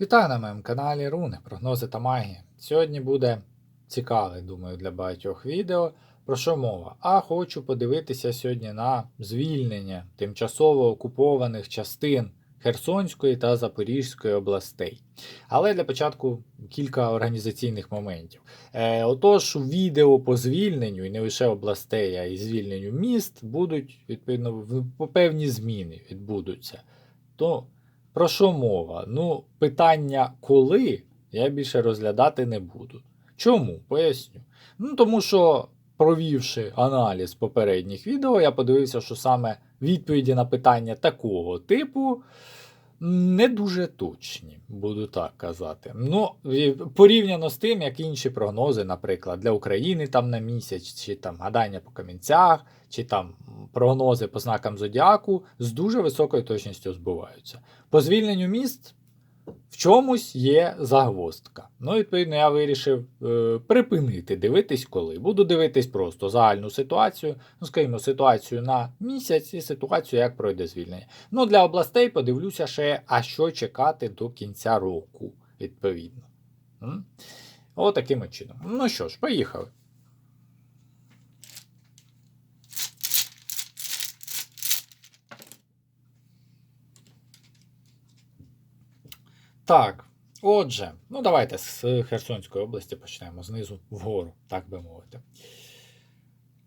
Вітаю на моєму каналі Руни, прогнози та магія. Сьогодні буде цікаве, думаю, для багатьох відео. Про що мова? А хочу подивитися сьогодні на звільнення тимчасово окупованих частин Херсонської та Запорізької областей. Але для початку кілька організаційних моментів. Е, отож, відео по звільненню, і не лише областей, а й звільненню міст, будуть відповідно певні зміни відбудуться. То про що мова? Ну, питання коли я більше розглядати не буду. Чому? Поясню. Ну, тому що, провівши аналіз попередніх відео, я подивився, що саме відповіді на питання такого типу не дуже точні, буду так казати. Ну, порівняно з тим, як інші прогнози, наприклад, для України там на місяць, чи там гадання по камінцях, чи там прогнози по знакам зодіаку з дуже високою точністю збуваються. По звільненню міст в чомусь є загвоздка. Ну, відповідно, я вирішив е, припинити дивитись коли. Буду дивитись просто загальну ситуацію, ну, скажімо, ситуацію на місяць і ситуацію, як пройде звільнення. Ну, для областей подивлюся ще, а що чекати до кінця року, відповідно. М? Отаким от чином. Ну що ж, поїхали. Так, отже, ну давайте з Херсонської області почнемо знизу вгору, так би мовити.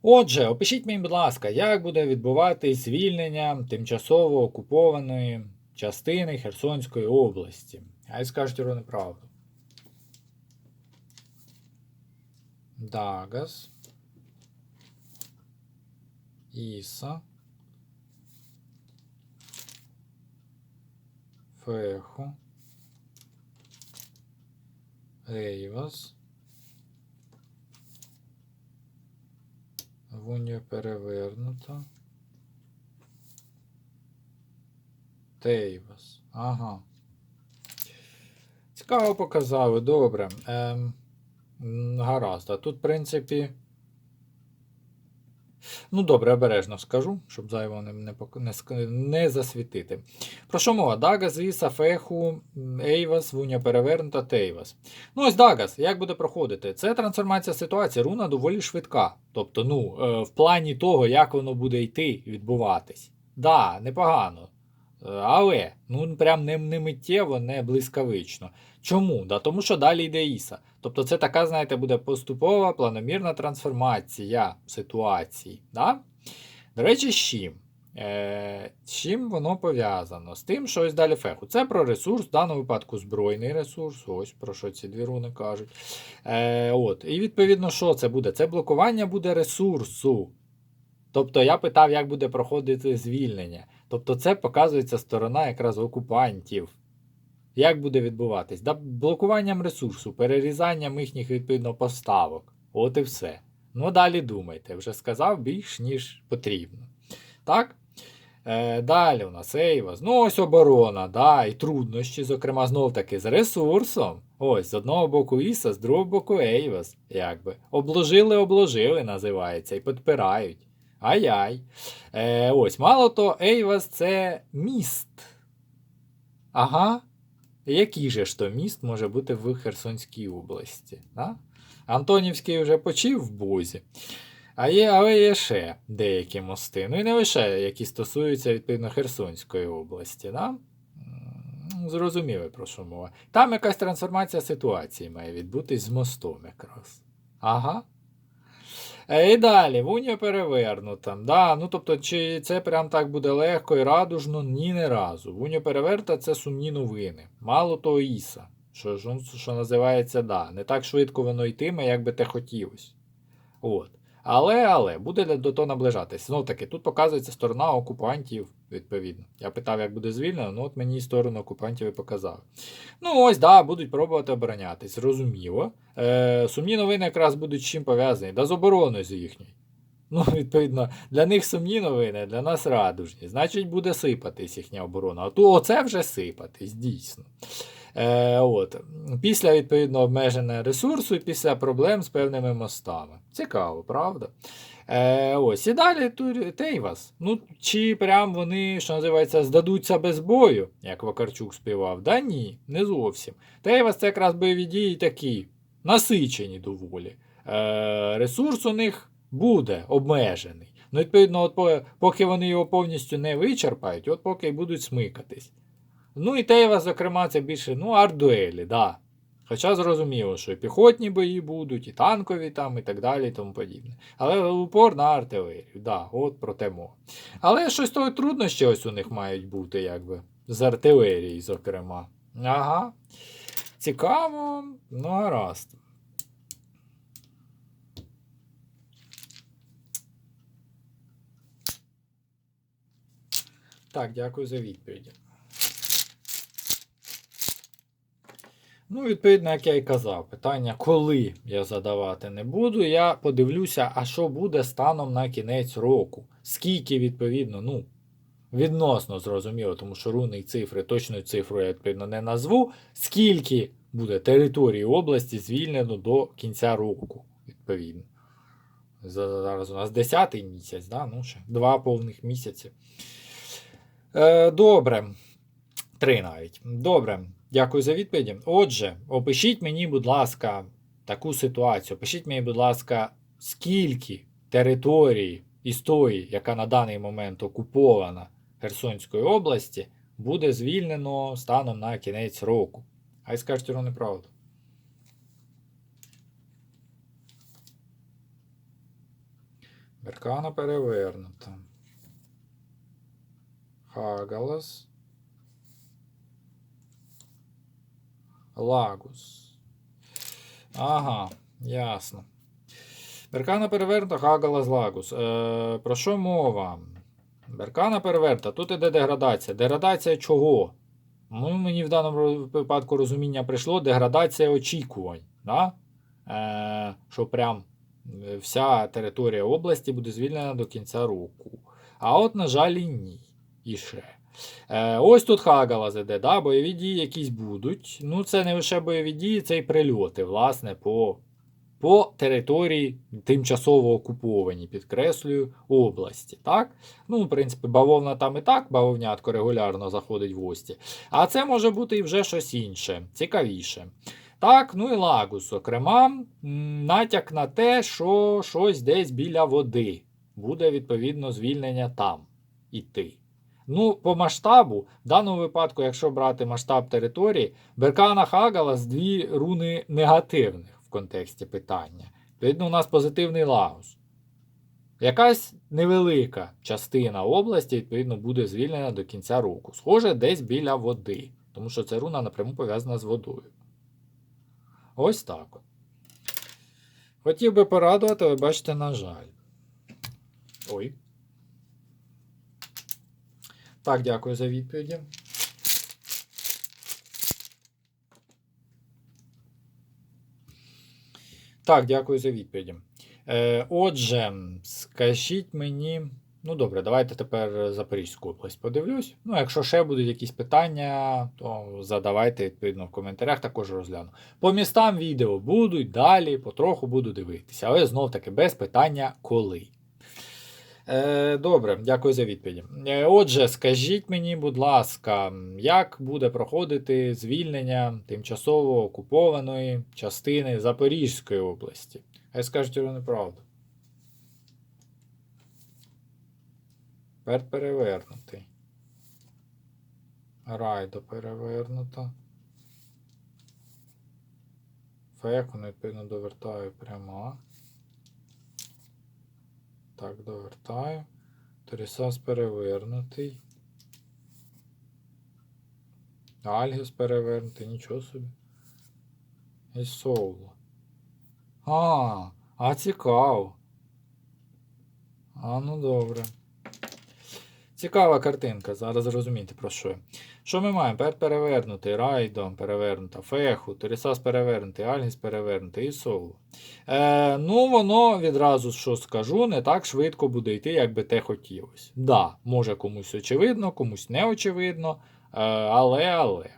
Отже, опишіть мені, будь ласка, як буде відбуватись звільнення тимчасово окупованої частини Херсонської області. А скажуть Рони правду. Дагас. Іса. Фехо. Ейвас. Вуньо перевернуто. Тейвас. Ага. Цікаво показали, добре. Ем, гаразд. А тут, в принципі. Ну, добре, обережно скажу, щоб зайво не, не, не, не засвітити. Про що мова? Дагас, Віса, Феху, Ейвас, Вуня перевернута, Тейвас. Ну, ось Дагас, як буде проходити? Це трансформація ситуації. Руна доволі швидка. Тобто, ну, е, в плані того, як воно буде йти, відбуватись. Да, непогано. Е, Але, ну, прям не, не миттєво, не блискавично. Чому? Да, тому що далі йде Іса. Тобто, це така, знаєте, буде поступова планомірна трансформація ситуації. Да? До речі, з чим? Е, з чим воно пов'язано? З тим, що ось далі феху. Це про ресурс, в даному випадку збройний ресурс. Ось про що ці дві руни кажуть. Е, от. І відповідно, що це буде? Це блокування буде ресурсу. Тобто я питав, як буде проходити звільнення. Тобто, це показується сторона якраз окупантів. Як буде відбуватись? Да, блокуванням ресурсу, перерізанням їхніх відповідно поставок. От і все. Ну, далі думайте, вже сказав більш ніж потрібно. Так? Е, далі у нас Ейвас. Ну, ось оборона, да, і труднощі, зокрема, знов таки з ресурсом. Ось, з одного боку Іса, з другого боку Ейвас. Якби. Обложили, обложили, називається, і підпирають. Ай-яй. Е, ось, мало то, Ейвас це міст. Ага. Який же ж то міст може бути в Херсонській області? Да? Антонівський вже почив в бозі. А є, але є ще деякі мости. Ну і не лише які стосуються відповідно Херсонської області. Да? Зрозуміли, про що мова. Там якась трансформація ситуації має відбутись з мостом якраз. Ага. Е, І далі, Вунія перевернута. Да, ну тобто, чи це прям так буде легко і радужно? Ні, не разу. Вунія переверта це сумні новини. Мало того Іса, що, що, що називається, да. Не так швидко воно йтиме, як би те хотілося. От. Але, але, буде до- того наближатись. Знов таки, тут показується сторона окупантів, відповідно. Я питав, як буде звільнено, ну от мені сторону окупантів і показали. Ну, ось, да, будуть пробувати оборонятись, зрозуміло. Е, сумні новини якраз будуть з чим пов'язані, да з обороною з їхньою. Ну, відповідно, для них сумні новини, для нас радужні. Значить, буде сипатись їхня оборона. А то оце вже сипатись, дійсно. Е, от. Після відповідно обмеження ресурсу і після проблем з певними мостами. Цікаво, правда? Е, ось, і далі Тейвас. Ну, чи прям вони, що називається, здадуться без бою, як Вакарчук співав? Да ні, не зовсім. Тейвас це якраз бойові дії такі, насичені доволі. Е, ресурс у них буде обмежений. Ну, відповідно, от поки вони його повністю не вичерпають, от поки й будуть смикатись. Ну і Тейвас, зокрема, це більше ну, арт-дуелі, да. Хоча зрозуміло, що і піхотні бої будуть, і танкові там, і так далі, і тому подібне. Але упор на артилерію, да, от про те мова. Але щось того труднощі ось у них мають бути, якби, з артилерії, зокрема. Ага. Цікаво, ну гаразд. Так, дякую за відповіді. Ну, відповідно, як я і казав, питання, коли я задавати не буду, я подивлюся, а що буде станом на кінець року. Скільки, відповідно, ну, відносно зрозуміло, тому що руни цифри, точною цифрою я відповідно не назву. Скільки буде території області звільнено до кінця року, відповідно. Зараз у нас 10 місяць, да? ну, ще два повних місяці. Е, добре. Три навіть. Добре. Дякую за відповіді. Отже, опишіть мені, будь ласка, таку ситуацію. Опишіть мені, будь ласка, скільки території із тої, яка на даний момент окупована Херсонської області, буде звільнено станом на кінець року. Хай скажуть вам неправду. Беркана перевернута. Хагалас. Лагус. Ага, ясно. Беркана перевернута, Хагалас Лагус. Е, про що мова? Беркана перевернута. Тут іде деградація. Деградація чого? Ну, мені в даному випадку розуміння прийшло деградація очікувань. Да? Е, що прям е, вся територія області буде звільнена до кінця року. А от, на жаль, і ні. І ще. Е, ось тут Хагала іде, да? бойові дії якісь будуть. Ну, це не лише бойові дії, це і прильоти, власне, по, по території тимчасово окупованій, підкреслюю, області. Так? Ну, в принципі, бавовна там і так, бавовнятко регулярно заходить в гості. А це може бути і вже щось інше, цікавіше. Так, ну і Лагус, зокрема, натяк на те, що щось десь біля води. Буде, відповідно, звільнення там іти. Ну, по масштабу, в даному випадку, якщо брати масштаб території, Беркана Хагалас дві руни негативних в контексті питання. Відповідно, у нас позитивний Лагус. Якась невелика частина області, відповідно, буде звільнена до кінця року. Схоже, десь біля води, тому що ця руна напряму пов'язана з водою. Ось так. от. Хотів би порадувати, але бачите, на жаль. Ой. Так, дякую за відповіді. Так, дякую за відповіді. Е, отже, скажіть мені. Ну добре, давайте тепер Запорізьку область подивлюсь. Ну, якщо ще будуть якісь питання, то задавайте відповідно в коментарях, також розгляну. По містам відео будуть далі, потроху буду дивитися, але знов таки без питання коли. Е, добре, дякую за відповіді. Е, отже, скажіть мені, будь ласка, як буде проходити звільнення тимчасово окупованої частини Запорізької області? Хай скажуть вони правду. Тепер перевернутий. Райдо перевернута. Феку, ну, відповідно, довертаю прямо. Так, довертаю. Торісас перевернутий. Альгіс перевернутий, нічого собі. І Соуло. А, а цікаво. А, ну добре. Цікава картинка, зараз зрозумієте про що. Що ми маємо? Пер перевернутий, Райдом перевернута, Феху, Торісас перевернутий, Альгіс перевернутий і Соуло. Е, ну, воно відразу що скажу, не так швидко буде йти, як би те хотілося. Да, може комусь очевидно, комусь не очевидно, е, але, але.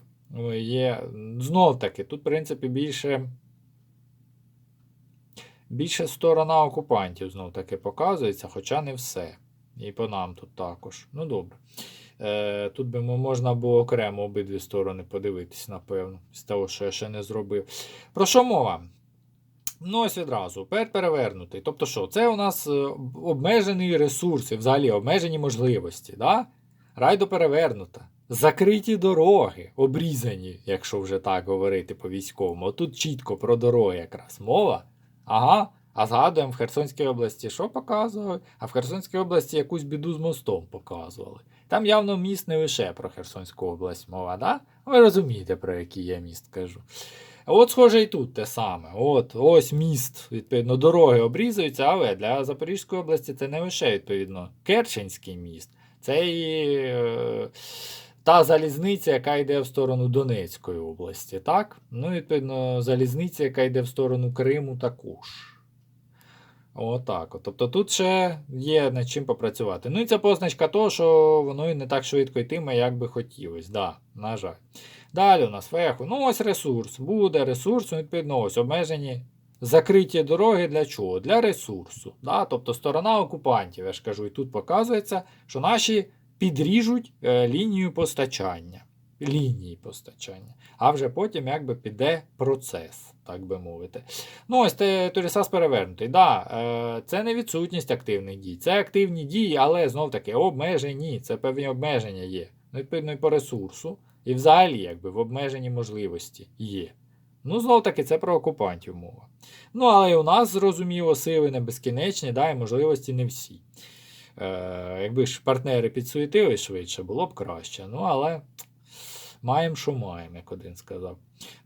Є, знов таки, тут, в принципі, більше. більше сторона окупантів знов таки показується, хоча не все. І по нам тут також. Ну добре. Е, Тут би можна було окремо обидві сторони подивитись, напевно, з того, що я ще не зробив. Про що мова? Ну, ось відразу, пер перевернутий. Тобто, що, це у нас е, обмежені ресурси, взагалі обмежені можливості. Да? Райдо перевернута. Закриті дороги, обрізані, якщо вже так говорити по військовому. Отут чітко про дороги якраз мова. Ага. А згадуємо в Херсонській області, що показували? А в Херсонській області якусь біду з мостом показували. Там явно міст не лише про Херсонську область мова, да? Ви розумієте, про який я міст кажу. От, схоже, і тут те саме. От, ось міст, відповідно, дороги обрізуються, але для Запорізької області це не лише, відповідно, Керченський міст, це і е, та залізниця, яка йде в сторону Донецької області, так? Ну, відповідно, залізниця, яка йде в сторону Криму, також. Отак. От. Тобто тут ще є над чим попрацювати. Ну і це позначка того, що воно і не так швидко йтиме, як би хотілося. Да, на жаль. Далі у нас феху. Ну, ось ресурс. Буде ресурс, ну, відповідно, ось обмежені закриті дороги для чого? Для ресурсу. Да? Тобто сторона окупантів, я ж кажу, і тут показується, що наші підріжуть е, лінію постачання. Лінії постачання. А вже потім якби піде процес, так би мовити. Ну, ось Торісас перевернутий. Да, е, це не відсутність активних дій. Це активні дії, але знов таки обмежені. Це певні обмеження є. Ну, відповідно, і по ресурсу. І взагалі, якби в обмеженні можливості є. Ну, знов таки, це про окупантів мова. Ну, але і у нас, зрозуміло, сили не безкінечні, да, і можливості не всі. Е, якби ж партнери підсуетили швидше, було б краще. Ну, але маємо, що маємо, як один сказав.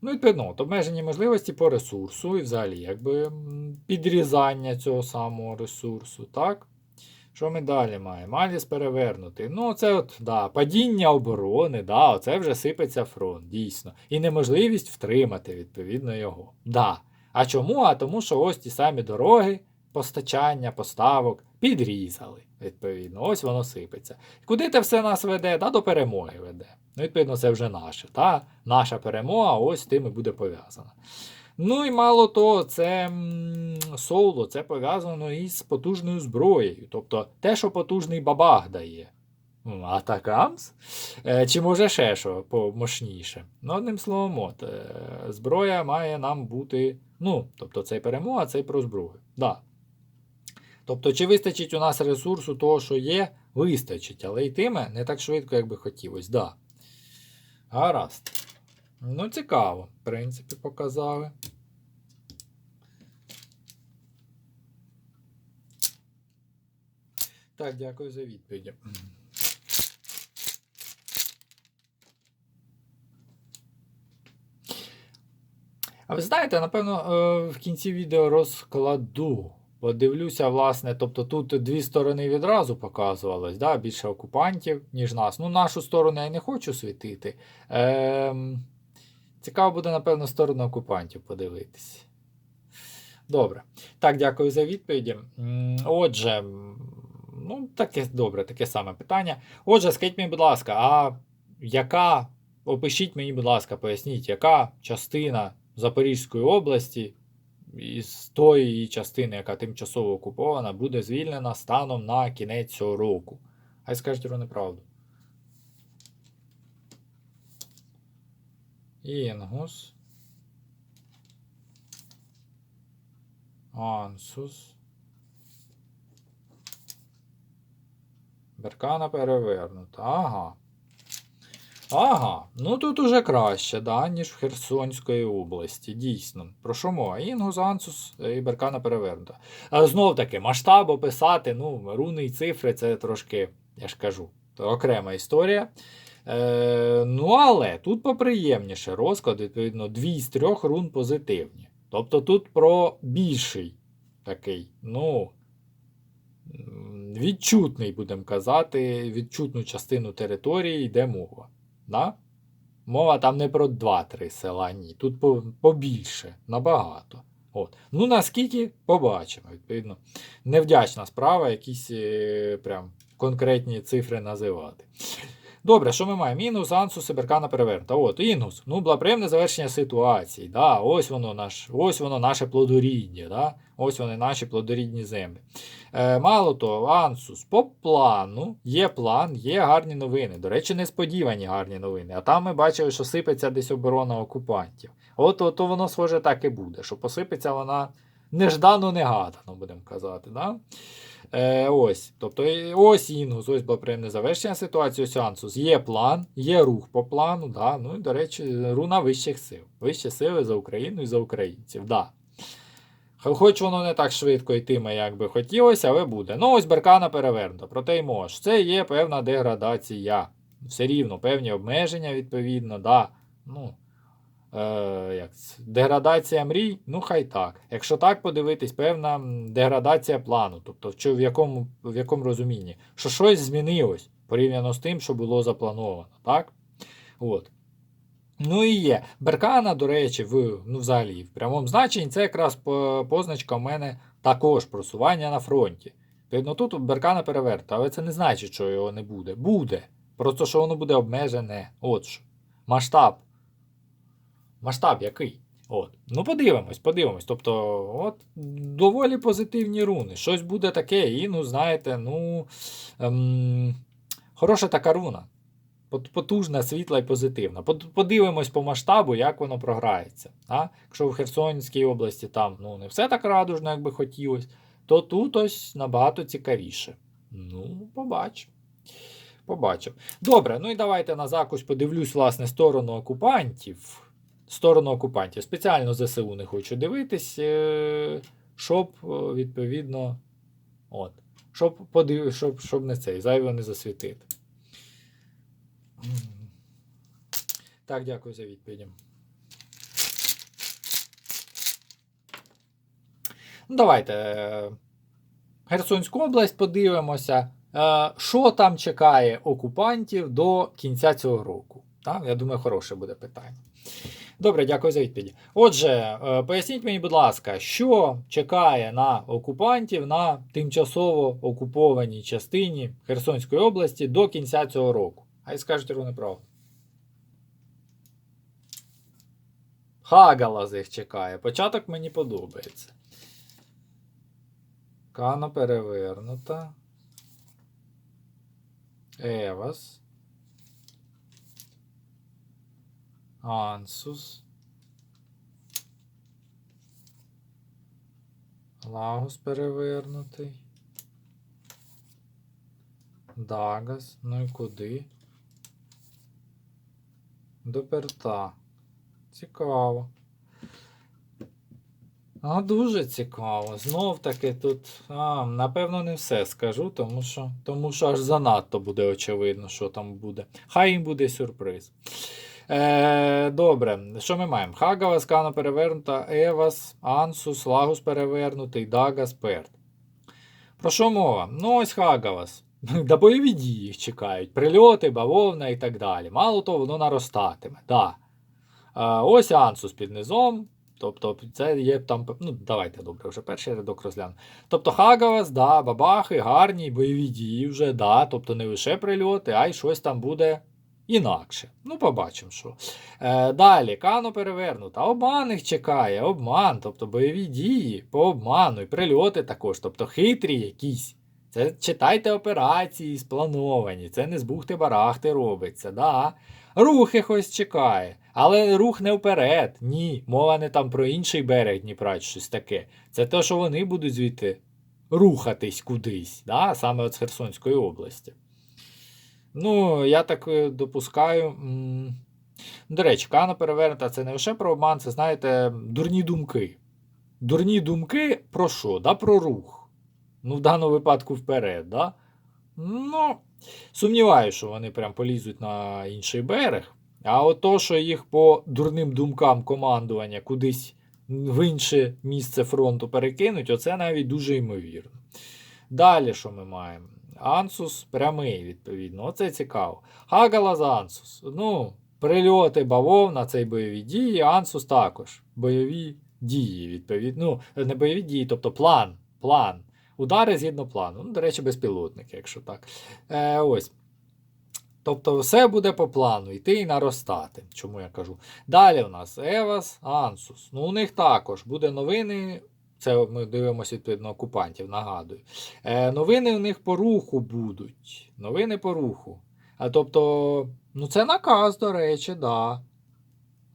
Ну, відповідно, от обмежені можливості по ресурсу і взагалі якби підрізання цього самого ресурсу, так? Що ми далі маємо? Аліс перевернутий. Ну, це от, да, падіння оборони, да, оце вже сипеться фронт, дійсно. І неможливість втримати, відповідно, його. Да. А чому? А тому, що ось ті самі дороги, постачання, поставок підрізали, відповідно. Ось воно сипеться. Куди це все нас веде? Да, до перемоги веде. Ну, відповідно, це вже наше. Та? Наша перемога ось тим і буде пов'язана. Ну і мало того, це соло, це пов'язано із потужною зброєю. Тобто те, що потужний бабах дає. Атакамс? Е, Чи може ще що помощніше? Ну, одним словом, от, е, зброя має нам бути. Ну, тобто це перемога, це і про зброю. Да. Тобто, чи вистачить у нас ресурсу того, що є, вистачить, але йтиме не так швидко, як би хотілося. Да. Гаразд. Ну, цікаво, в принципі, показали. Так, дякую за відповіді. А ви знаєте, напевно, е, в кінці відео розкладу. Подивлюся, власне, тобто тут дві сторони відразу показувалось, да? більше окупантів, ніж нас. Ну, нашу сторону я не хочу світити. Ем... Цікаво буде, напевно, сторону окупантів подивитись. Добре. Так, дякую за відповіді. Отже, ну, таке добре, таке саме питання. Отже, скажіть мені, будь ласка, а яка, опишіть мені, будь ласка, поясніть, яка частина Запорізької області із тої частини, яка тимчасово окупована, буде звільнена станом на кінець цього року? Хай скажуть про неправду. Інгус. Ансус. Беркана перевернута. Ага. Ага. Ну тут уже краще, да, ніж в Херсонської області. Дійсно. Про що мова? Інгус, Ансус і Беркана перевернута. Знов таки, масштаб описати, ну, руни і цифри це трошки, я ж кажу, окрема історія. Е, ну, але тут поприємніше розклад, відповідно, дві з трьох рун позитивні. Тобто тут про більший такий, ну, відчутний, будемо казати, відчутну частину території йде мова. Да? Мова там не про 2-3 села, ні. Тут побільше, набагато. От. Ну, наскільки побачимо, відповідно. Невдячна справа, якісь е, прям конкретні цифри називати. Добре, що ми маємо? Мінус, ансус і беркана перевернута. От, інгус. Ну, благоприємне завершення ситуації. Да, ось воно наш, ось воно наше плодоріддя. Да? Ось вони наші плодорідні землі. Е, мало того, ансус по плану є план, є гарні новини. До речі, несподівані гарні новини. А там ми бачили, що сипеться десь оборона окупантів. От, от то воно схоже так і буде, що посипеться вона неждано негадано, будемо казати. Да? Е, ось. Тобто ось інгус, ось благоприємне завершення ситуації, ось. Є план, є рух по плану. Да? Ну і, до речі, руна вищих сил. Вищі сили за Україну і за українців. Да. Хоч воно не так швидко йтиме, як би хотілося, але буде. Ну, ось беркана перевернута, проте й мож. Це є певна деградація. Все рівно, певні обмеження, відповідно, да. Ну, е, як? Деградація мрій, ну хай так. Якщо так подивитись, певна деградація плану. Тобто, в, якому, в якому розумінні? Що щось змінилось порівняно з тим, що було заплановано. Так? От. Ну і є. Беркана, до речі, в, ну, взагалі, в прямому значенні це якраз позначка в мене також просування на фронті. Відповідно, тут беркана переверта, але це не значить, що його не буде. Буде. Просто що воно буде обмежене. От що. Масштаб. Масштаб який? От. Ну, подивимось, подивимось. Тобто, от доволі позитивні руни. Щось буде таке, і, ну, знаєте, ну. Ем, хороша така руна. Потужна, світла і позитивна. Подивимось по масштабу, як воно програється. А? Якщо в Херсонській області там ну, не все так радужно, як би хотілося, то тут ось набагато цікавіше. Ну, побачимо. Побачив. Добре, ну і давайте на закусь подивлюсь, власне, сторону окупантів. Сторону окупантів. Спеціально ЗСУ не хочу дивитись, е, щоб, е, відповідно, от, щоб, подив... щоб, щоб не цей, зайво не засвітити. Так, дякую за відповіді. Ну, давайте. е, Херсонську область подивимося. Що там чекає окупантів до кінця цього року? Так? Я думаю, хороше буде питання. Добре, дякую за відповіді. Отже, е, поясніть мені, будь ласка, що чекає на окупантів на тимчасово окупованій частині Херсонської області до кінця цього року? Хай скажуть вони правду. Хагалаз їх чекає. Початок мені подобається. Кана перевернута. Евас. Ансус. Лагус перевернутий. Дагас. Ну і куди? До перта. Цікаво. А дуже цікаво. Знов таки тут. А, напевно, не все скажу, тому що, тому що аж занадто буде очевидно, що там буде. Хай їм буде сюрприз. Е, добре, що ми маємо? Хагава, Скана перевернута, Евас, Ансус, Лагус перевернутий, Дагас, Перт. Про що мова? Ну, ось Хагавас. Да бойові дії їх чекають. Прильоти, бавовна і так далі. Мало того, воно наростатиме. Да. Е, ось Ансус під низом. Тобто, це є там. Ну, давайте добре, вже перший рядок розглянемо. Тобто Хагавас, да, бабахи, гарні, бойові дії вже, да, тобто не лише прильоти, а й щось там буде інакше. Ну, побачимо, що. Е, далі, Кано перевернута. Обман їх чекає, обман, тобто бойові дії по обману, і прильоти також, тобто хитрі якісь. Це читайте операції сплановані, це не з бухти-барахти робиться. Да. Рух якось чекає. Але рух не вперед. Ні. Мова не там про інший берег Дніпра щось таке. Це те, що вони будуть звідти рухатись кудись, да? саме от з Херсонської області. Ну, я так е, допускаю. До речі, Кана перевернута це не лише про обман, це, знаєте, дурні думки. Дурні думки про що? Да, Про рух. Ну, в даному випадку вперед. Да? Ну, сумніваюся, що вони прям полізуть на інший берег. А от то, що їх по дурним думкам командування кудись в інше місце фронту перекинуть, оце навіть дуже ймовірно. Далі, що ми маємо? Ансус прямий, відповідно. Оце цікаво. Хагалаз Ансус. Ну, прильоти бавовна, це й бойові дії, Ансус також. Бойові дії, відповідно. Ну, не бойові дії, тобто план. план. Удари згідно плану. Ну, до речі, безпілотники, якщо так. Е, ось. Тобто все буде по плану, йти і наростати. Чому я кажу? Далі у нас Евас, Ансус. Ну, у них також буде новини. Це ми дивимося відповідно окупантів, нагадую. Е, новини у них по руху будуть. Новини по руху. А тобто, ну це наказ, до речі, да.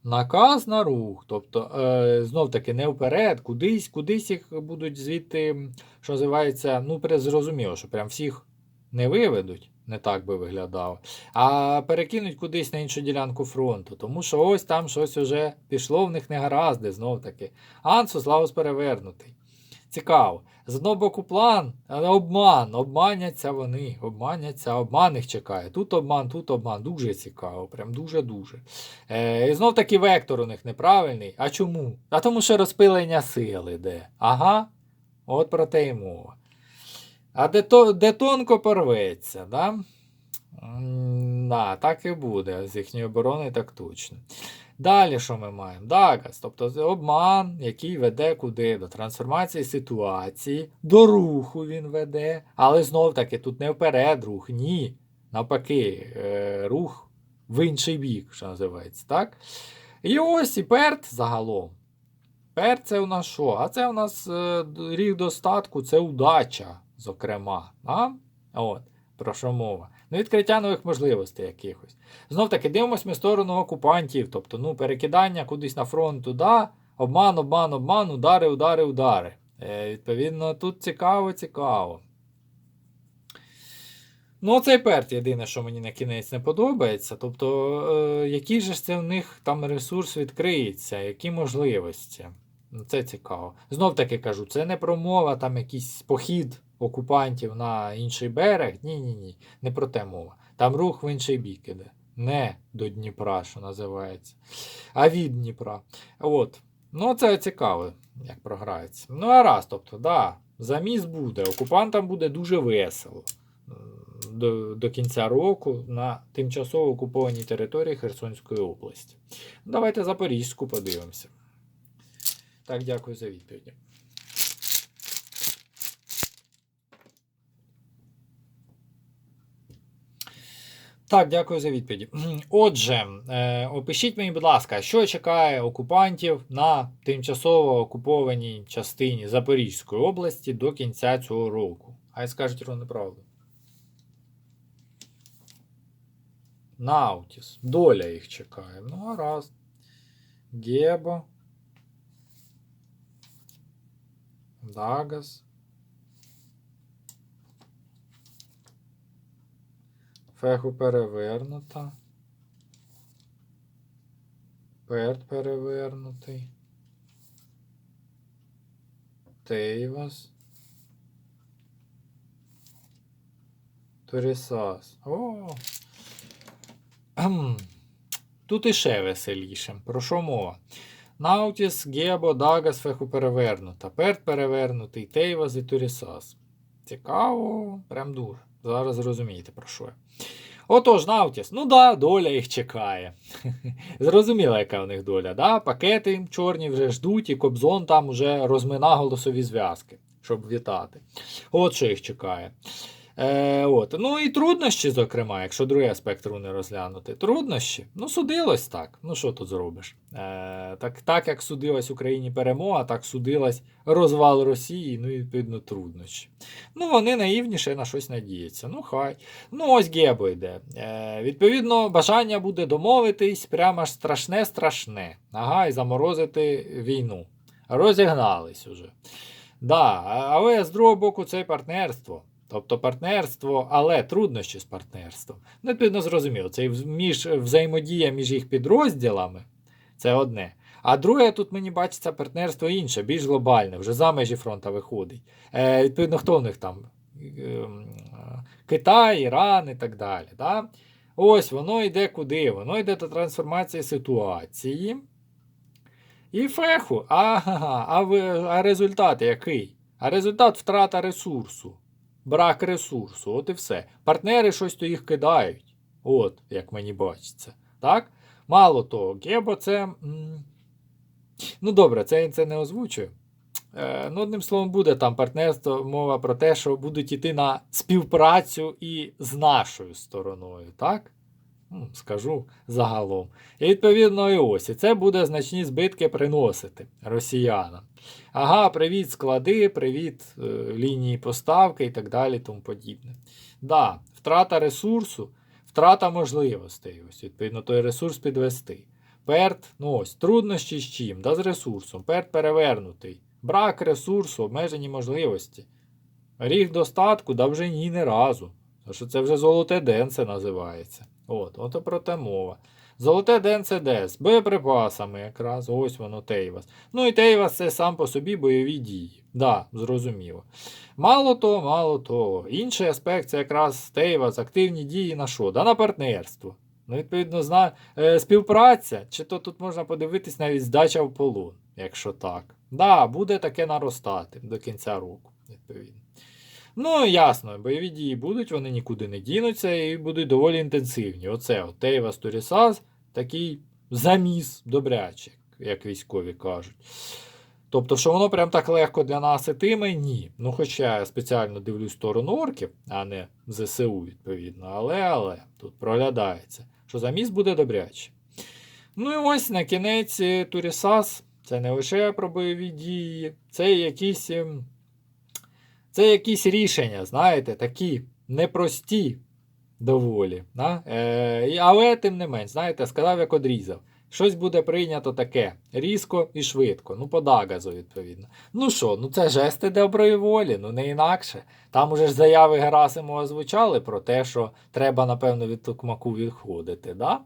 Наказ на рух. Тобто, е, знов таки, не вперед, кудись, кудись їх будуть звідти, що називається, ну, зрозуміло, що прям всіх не виведуть, не так би виглядало, а перекинуть кудись на іншу ділянку фронту. Тому що ось там щось уже пішло в них негаразди, знов таки. Ансус Лаус перевернутий. Цікаво. З одного боку план, але обман. Обманяться вони, обманяться, обман їх чекає. Тут обман, тут обман. Дуже цікаво, прям дуже-дуже. Е, і знов таки вектор у них неправильний. А чому? А тому що розпилення сил іде. Ага. От про те й мова. А де, то, де тонко порветься, да? Да, так і буде. З їхньої оборони так точно. Далі що ми маємо? Дагас, тобто обман, який веде куди? До трансформації ситуації, до руху він веде, але знов таки тут не вперед рух, ні. Навпаки, е, рух в інший бік, що називається, так? І ось і перт загалом. Перт це у нас що? А це у нас е, рік достатку, це удача, зокрема. А? От, про що мова. Ну, відкриття нових можливостей якихось. Знов таки дивимося ми сторону окупантів, тобто ну, перекидання кудись на фронт туди, обман, обман, обман, удари, удари, удари. Е, відповідно, тут цікаво, цікаво. Ну, цей перт єдине, що мені на кінець не подобається. Тобто, е, який же це в них там ресурс відкриється, які можливості. Ну, Це цікаво. Знов таки кажу, це не промова, там якийсь похід окупантів на інший берег. Ні, ні, ні. Не про те мова. Там рух в інший бік іде. Не до Дніпра, що називається, а від Дніпра. От. Ну, це цікаво, як програється. Ну, а раз, тобто, да, заміс буде. Окупантам буде дуже весело до, до кінця року на тимчасово окупованій території Херсонської області. Давайте Запорізьку подивимося. Так, дякую за відповіді. Так, дякую за відповіді. Отже, е, опишіть мені, будь ласка, що чекає окупантів на тимчасово окупованій частині Запорізької області до кінця цього року. Хай скажуть ровно правду. Наутіс. Доля їх чекає. Ну, гаразд. Гебо. Дагас. Феху перевернута. Перт перевернутий. Тейвас. Торісас. О. Тут іще веселіше. Про що мова? Наутіс, Гебо, Дагас, Феху перевернута. Перт перевернутий, Тейвас і Турісас. Цікаво, прям дуже. Зараз зрозумієте про що. Отож, Наутіс, ну да, доля їх чекає. Зрозуміло, яка в них доля. Да? Пакети чорні вже ждуть, і Кобзон там вже розмина голосові зв'язки, щоб вітати. От що їх чекає. Е, от. Ну і труднощі, зокрема, якщо другий аспект руни розглянути. Труднощі. Ну, судилось так. Ну, що тут зробиш? Е, так, так як судилась Україні перемога, так судилась розвал Росії, ну і відповідно труднощі. Ну, вони наївніше на щось надіються. Ну, хай. Ну, ось Гебо йде. Е, відповідно, бажання буде домовитись, прямо ж страшне-страшне. Ага, і заморозити війну. Розігнались уже. Да, але з другого боку, це партнерство. Тобто партнерство, але труднощі з партнерством. Ну, відповідно, зрозуміло, це між, взаємодія між їх підрозділами це одне. А друге, тут мені бачиться партнерство інше, більш глобальне, вже за межі фронту виходить. Е, відповідно, хто в них там? Ем, Китай, Іран і так далі. Да? Ось воно йде куди? Воно йде до трансформації ситуації. І феху. Ага, а, а результат який? А результат втрата ресурсу. Брак ресурсу, от і все. Партнери щось то їх кидають. От, як мені бачиться. Так? Мало того, Гебо це. Ну, добре, це, це не озвучую. Е, ну, одним словом, буде там партнерство, мова про те, що будуть йти на співпрацю і з нашою стороною, так? М, Скажу загалом. І відповідно і ось. І це буде значні збитки приносити росіянам. Ага, привіт, склади, привіт, е, лінії поставки і так далі, тому подібне. Да, втрата ресурсу, втрата можливостей. Ось, відповідно, той ресурс підвести. Перт, ну ось, труднощі з чим? Да з ресурсом. Перт перевернутий. Брак ресурсу, обмежені можливості. Ріг достатку, да вже ні не разу. Тому що це вже золоте денце називається. От, от про те мова. Золоте денце де? З боєприпасами якраз, ось воно Тейвас. Ну і Тейвас це сам по собі бойові дії. Да, зрозуміло. Мало того, мало того. Інший аспект це якраз Тейвас, активні дії на що? Да на партнерство. Ну, відповідно, зна... е, співпраця, чи то тут можна подивитись навіть здача в полон, якщо так. Да, буде таке наростати до кінця року, відповідно. Ну, ясно, бойові дії будуть, вони нікуди не дінуться і будуть доволі інтенсивні. Оце от Тейвас такий заміс добрячий, як військові кажуть. Тобто, що воно прям так легко для нас ітиме, ні. Ну, хоча я спеціально дивлюсь сторону орків, а не ЗСУ, відповідно. Але, але, тут проглядається, що заміс буде добрячий. Ну і ось на кінець е, Турісас. Це не лише про бойові дії, це якісь. Це якісь рішення, знаєте, такі непрості доволі. Да? Е, але тим не менш, знаєте, сказав, як одрізав. Щось буде прийнято таке різко і швидко. Ну, по Дагазу, відповідно. Ну що, ну це жести доброї волі, ну не інакше. Там уже ж заяви Герасимова звучали про те, що треба, напевно, від Токмаку відходити. Да?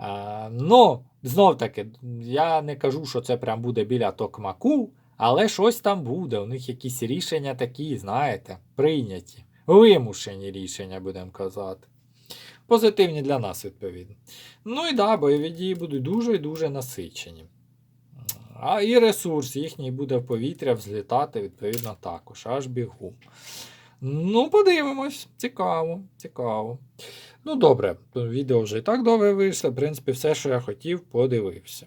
Е, ну, знов таки, я не кажу, що це прям буде біля Токмаку, але щось там буде. У них якісь рішення такі, знаєте, прийняті. Вимушені рішення, будемо казати. Позитивні для нас, відповідно. Ну і да, бойові дії будуть дуже і дуже насичені. А і ресурс їхній буде в повітря взлітати, відповідно, також, аж бігу. Ну, подивимось. Цікаво, цікаво. Ну, добре, відео вже і так довго вийшло. В принципі, все, що я хотів, подивився.